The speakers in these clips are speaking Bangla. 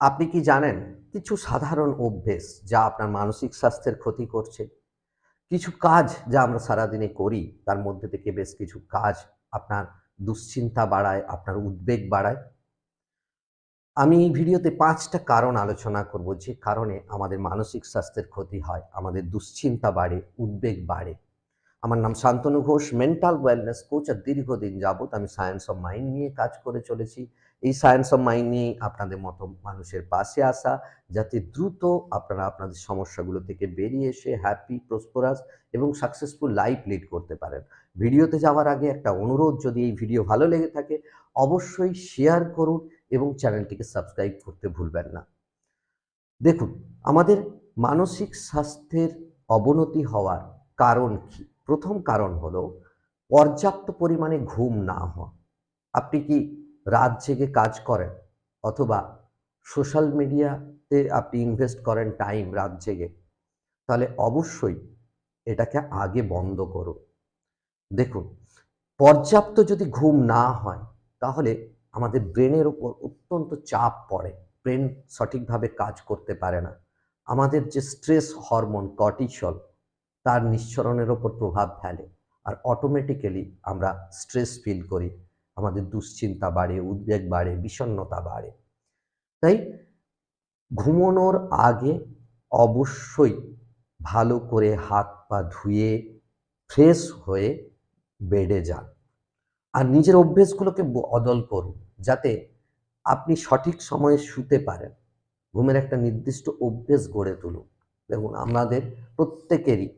আপনি কি জানেন কিছু সাধারণ অভ্যেস যা আপনার মানসিক স্বাস্থ্যের ক্ষতি করছে? কিছু কাজ যা আমরা সারাদিনে করি, তার মধ্যে থেকে বেশ কিছু কাজ আপনার দুশ্চিন্তা বাড়ায়, আপনার উদ্বেগ বাড়ায়? আমি এই ভিডিওতে পাঁচটা কারণ আলোচনা করব যে কারণে আমাদের মানসিক স্বাস্থ্যের ক্ষতি হয়, আমাদের দুশ্চিন্তা বাড়ে, উদ্বেগ বাড়ে। আমার নাম Santanu Ghosh mental wellness coach আর দীর্ঘদিন যাবত আমি সায়েন্স অফ মাইন্ড নিয়ে কাজ করে চলেছি। এই সায়েন্স অফ মাইন্ড নিয়ে আপনাদের মতো মানুষের পাশে আসা, যাতে দ্রুত আপনারা আপনাদের সমস্যাগুলো থেকে বেরিয়ে এসে হ্যাপি প্রসপোরাস এবং সাকসেসফুল লাইফ লিড করতে পারেন। ভিডিওতে যাওয়ার আগে একটা অনুরোধ, যদি এই ভিডিও ভালো লেগে থাকে, অবশ্যই শেয়ার করুন এবং চ্যানেলটিকে সাবস্ক্রাইব করতে ভুলবেন না। দেখুন, আমাদের মানসিক স্বাস্থ্যের অবনতি হওয়ার কারণ কি? প্রথম কারণ হলো, পর্যাপ্ত পরিমাণে ঘুম না হওয়া। আপনি কি রাত জেগে কাজ করেন অথবা সোশ্যাল মিডিয়াতে আপনি ইনভেস্ট করেন টাইম রাত জেগে, তাহলে অবশ্যই এটাকে আগে বন্ধ করুন দেখুন, পর্যাপ্ত যদি ঘুম না হয়, তাহলে আমাদের ব্রেনের ওপর অত্যন্ত চাপ পড়ে। ব্রেন সঠিকভাবে কাজ করতে পারে না। আমাদের যে স্ট্রেস হরমোন কর্টিসল, তার নিঃসরণের ওপর প্রভাব ফেলে। আর অটোমেটিক্যালি আমরা স্ট্রেস ফিল করি। আমাদের দুশ্চিন্তা বাড়ে, উদ্বেগ বাড়ে, বিষণ্ণতা বাড়ে। তাই ঘুমানোর আগে অবশ্যই ভালো করে হাত পা ধুয়ে ফ্রেশ হয়ে বেডে যান। আর নিজের অভ্যেসগুলোকে বদল করুন, যাতে আপনি সঠিক সময়ে শুতে পারেন। ঘুমের একটা নির্দিষ্ট অভ্যেস গড়ে তুলুন। দেখুন, আমাদের প্রত্যেকেরই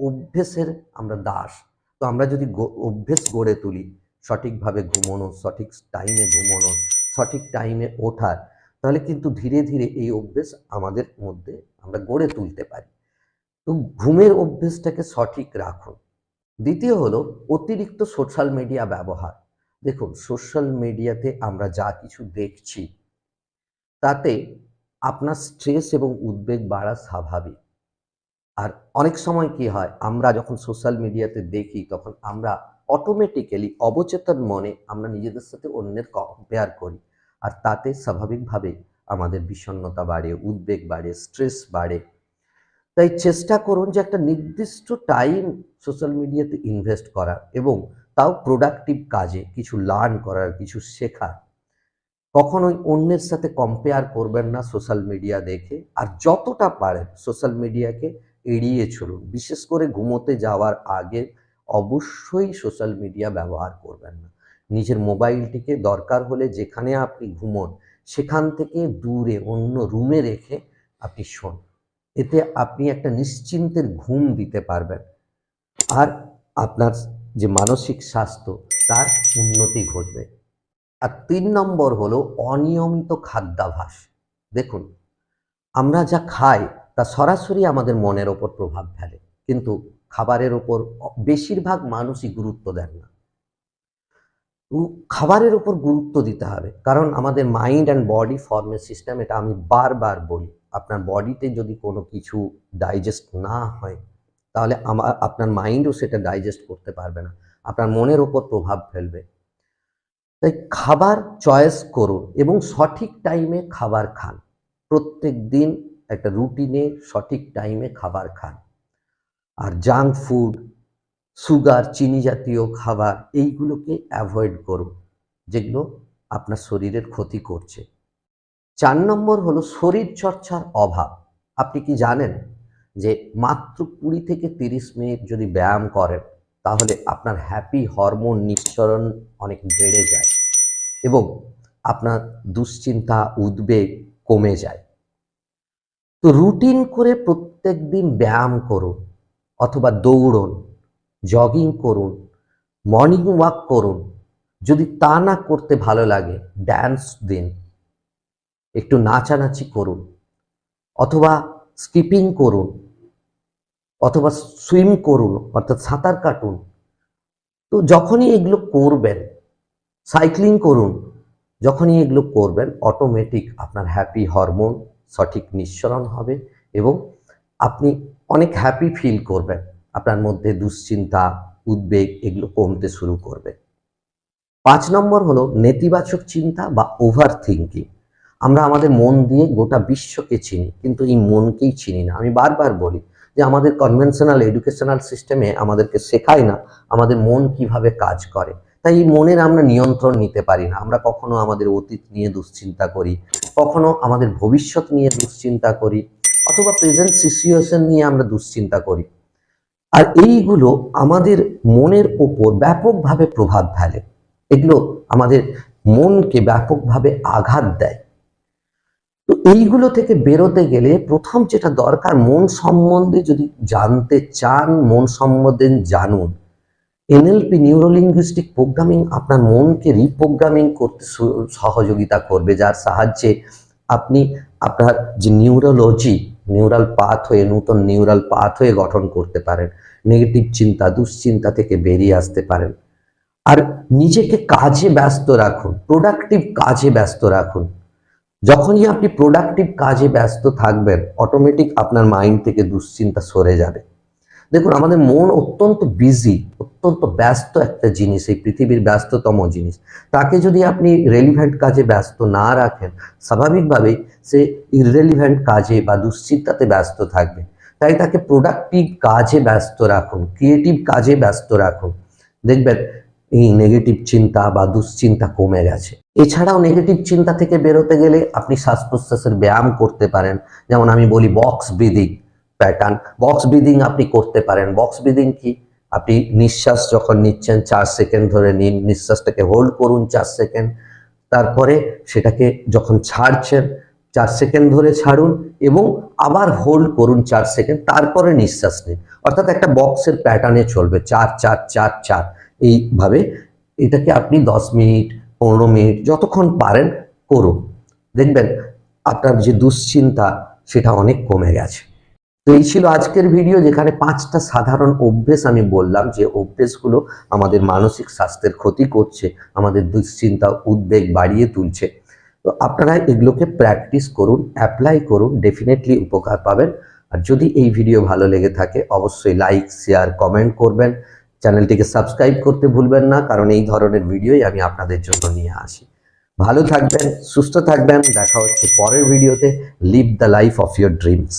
অভ্যেসের আমরা দাস। তো আমরা যদি অভ্যেস গড়ে তুলি সঠিকভাবে ঘুমানো, সঠিক টাইমে ঘুমানো, সঠিক টাইমে ওঠার, তাহলে কিন্তু ধীরে ধীরে এই অভ্যেস আমাদের মধ্যে আমরা গড়ে তুলতে পারি। তো ঘুমের অভ্যেসটাকে সঠিক রাখুন। দ্বিতীয় হলো অতিরিক্ত সোশ্যাল মিডিয়া ব্যবহার। দেখুন সোশ্যাল মিডিয়াতে আমরা যা কিছু দেখছি, তাতে আপনার স্ট্রেস এবং উদ্বেগ বাড়া স্বাভাবিক। আর অনেক সময় কি হয়, আমরা যখন সোশ্যাল মিডিয়াতে দেখি, তখন আমরা অটোমেটিক্যালি অবচেতন মনে আমরা নিজেদের সাথে অন্যের কম্পেয়ার করি। আর তাতে স্বাভাবিকভাবে আমাদের বিষণ্ণতা বাড়ে, উদ্বেগ বাড়ে স্ট্রেস বাড়ে। তাই চেষ্টা করুন যে একটা নির্দিষ্ট টাইম সোশ্যাল মিডিয়াতে ইনভেস্ট করার এবং তাও প্রোডাক্টিভ কাজে কিছু লার্ন করার, কিছু শেখার। কখনোই অন্যের সাথে কম্পেয়ার করবেন না সোশ্যাল মিডিয়া দেখে। আর যতটা পারেন সোশ্যাল মিডিয়াকে এড়িয়ে চলুন। বিশেষ করে ঘুমোতে যাওয়ার আগে অবশ্যই সোশ্যাল মিডিয়া ব্যবহার করবেন না। নিজের মোবাইলটিকে দরকার হলে যেখানে আপনি ঘুমোন, সেখান থেকে দূরে অন্য রুমে রেখে আপনি শোন। এতে আপনি একটা নিশ্চিন্তের ঘুম দিতে পারবেন। আর আপনার যে মানসিক স্বাস্থ্য, তার উন্নতি ঘটবে। আর তিন নম্বর হলো অনিয়মিত খাদ্যাভাস দেখুন, আমরা যা খাই তা সরাসরি আমাদের মনের ওপর প্রভাব ফেলে। কিন্তু খাবারের ওপর বেশিরভাগ মানুষই গুরুত্ব দেন না। খাবারের ওপর গুরুত্ব দিতে হবে। কারণ আমাদের মাইন্ড অ্যান্ড বডি ফর্মের সিস্টেম এটা আমি বারবার বলি, আপনার বডিতে যদি কোনো কিছু ডাইজেস্ট না হয়, তাহলে আমার আপনার মাইন্ডও সেটা ডাইজেস্ট করতে পারবে না। আপনার মনের ওপর প্রভাব ফেলবে। তাই খাবার চয়েস করুন এবং সঠিক টাইমে খাবার খান। প্রত্যেক দিন একটা রুটিনে সঠিক টাইমে খাবার খান। আর জাঙ্ক ফুড সুগার চিনি জাতীয় খাবার, এইগুলোকে অ্যাভয়েড করুন যেগুলো আপনার শরীরের ক্ষতি করছে। চার নম্বর হলো শরীর চর্চার অভাব। আপনি কি জানেন যে মাত্র কুড়ি থেকে তিরিশ মিনিট যদি ব্যায়াম করেন, তাহলে আপনার হ্যাপি হরমোন নিঃসরণ অনেক বেড়ে যায় এবং আপনার দুশ্চিন্তা, উদ্বেগ কমে যায়। তো রুটিন করে প্রত্যেক দিন ব্যায়াম করুন অথবা দৌড়ন জগিং করুন মর্নিং ওয়াক করুন। যদি তা না করতে ভালো লাগে ড্যান্স দিন। একটু নাচানাচি করুন অথবা স্কিপিং করুন অথবা সুইম করুন, অর্থাৎ সাঁতার কাটুন। তো যখনই এগুলো করবেন সাইক্লিং করুন, যখনই এগুলো করবেন অটোমেটিক আপনার হ্যাপি হরমোন সঠিক নিঃসরণ হবে এবং আপনি অনেক হ্যাপি ফিল করবেন। আপনার মধ্যে দুশ্চিন্তা, উদ্বেগ এগুলো কমতে শুরু করবে। পাঁচ নম্বর হলো নেতিবাচক চিন্তা বা ওভার থিঙ্কিং আমরা আমাদের মন দিয়ে গোটা বিশ্বকে চিনি, কিন্তু এই মনকেই চিনি না। আমি বারবার বলি যে আমাদের কনভেনশনাল এডুকেশনাল সিস্টেমে আমাদেরকে শেখায় না আমাদের মন কীভাবে কাজ করে। তাই মনের আমরা নিয়ন্ত্রণ নিতে পারি না। আমরা কখনো আমাদের অতীত নিয়ে দুশ্চিন্তা করি, কখনো আমাদের ভবিষ্যৎ নিয়ে দুশ্চিন্তা করি, অথবা প্রেজেন্ট সিচুয়েশন নিয়ে আমরা দুশ্চিন্তা করি। আর এইগুলো আমাদের মনের ওপর ব্যাপকভাবে প্রভাব ফেলে। এগুলো আমাদের মনকে ব্যাপকভাবে আঘাত দেয়। তো এইগুলো থেকে বেরোতে গেলে প্রথম যেটা দরকার, মন সম্বন্ধে যদি জানতে চান, মন সম্বন্ধে জানুন। এনএলপি নিউরোলিঙ্গুইস্টিক প্রোগ্রামিং আপনার মনকে রিপ্রোগ্রামিং করতে সহযোগিতা করবে, যার সাহায্যে আপনি আপনার যে নিউরোলজি, নিউরাল পাথ হয়ে নতুন নিউরাল পাথ হয়ে গঠন করতে পারেন। নেগেটিভ চিন্তা, দুশ্চিন্তা থেকে বেরিয়ে আসতে পারেন। আর নিজেকে কাজে ব্যস্ত রাখুন, প্রোডাক্টিভ কাজে ব্যস্ত রাখুন। যখনই আপনি প্রোডাক্টিভ কাজে ব্যস্ত থাকবেন, অটোমেটিক আপনার মাইন্ড থেকে দুশ্চিন্তা সরে যাবে। দেখুন, আমাদের মন অত্যন্ত বিজি অত্যন্ত ব্যস্ত একটা জিনিস, এই পৃথিবীর ব্যস্ততম জিনিস। তাকে যদি আপনি রেলিভেন্ট কাজে ব্যস্ত না রাখেন, স্বাভাবিকভাবেই সে ইররেলিভেন্ট কাজে বা দুশ্চিন্তাতে ব্যস্ত থাকবে। তাই তাকে প্রোডাক্টিভ কাজে ব্যস্ত রাখুন ক্রিয়েটিভ কাজে ব্যস্ত রাখুন। দেখবেন, এই নেগেটিভ চিন্তা বা দুশ্চিন্তা কমে গেছে। এছাড়াও নেগেটিভ চিন্তা থেকে বেরোতে গেলে আপনি শ্বাস প্রশ্বাসের ব্যায়াম করতে পারেন। যেমন আমি বলি box breathing pattern box breathing আপনি করতে পারেন। বক্স ব্রিদিং কি? আপনি নিঃশ্বাস যখন নিচ্ছেন, চার সেকেন্ড ধরে নিন, নিঃশ্বাসটাকে হোল্ড করুন চার সেকেন্ড তারপরে সেটাকে যখন ছাড়ছেন, চার সেকেন্ড ধরে ছাড়ুন এবং আবার হোল্ড করুন চার সেকেন্ড তারপরে নিঃশ্বাস নিন। অর্থাৎ একটা বক্সের প্যাটার্নে চলবে, চার চার চার চার। এইভাবে এটাকে আপনি দশ মিনিট, পনেরো মিনিট যতক্ষণ পারেন করুন। দেখবেন আপনার যে দুশ্চিন্তা, সেটা অনেক কমে গেছে। তো এই ছিল আজকের ভিডিও যেখানে পাঁচটা সাধারণ অভ্যেস আমি বললাম যে অভ্যেসগুলো আমাদের মানসিক স্বাস্থ্যের ক্ষতি করছে, আমাদের দুশ্চিন্তা, উদ্বেগ বাড়িয়ে তুলছে। তো আপনারা এগুলোকে প্র্যাকটিস করুন অ্যাপ্লাই করুন ডেফিনেটলি উপকার পাবেন। আর যদি এই ভিডিও ভালো লেগে থাকে, অবশ্যই লাইক শেয়ার কমেন্ট করবেন। চ্যানেলটিকে সাবস্ক্রাইব করতে ভুলবেন না, কারণ এই ধরনের ভিডিওই আমি আপনাদের জন্য নিয়ে আসি। ভালো থাকবেন, সুস্থ থাকবেন, দেখা হচ্ছে পরের ভিডিওতে live the life of your dreams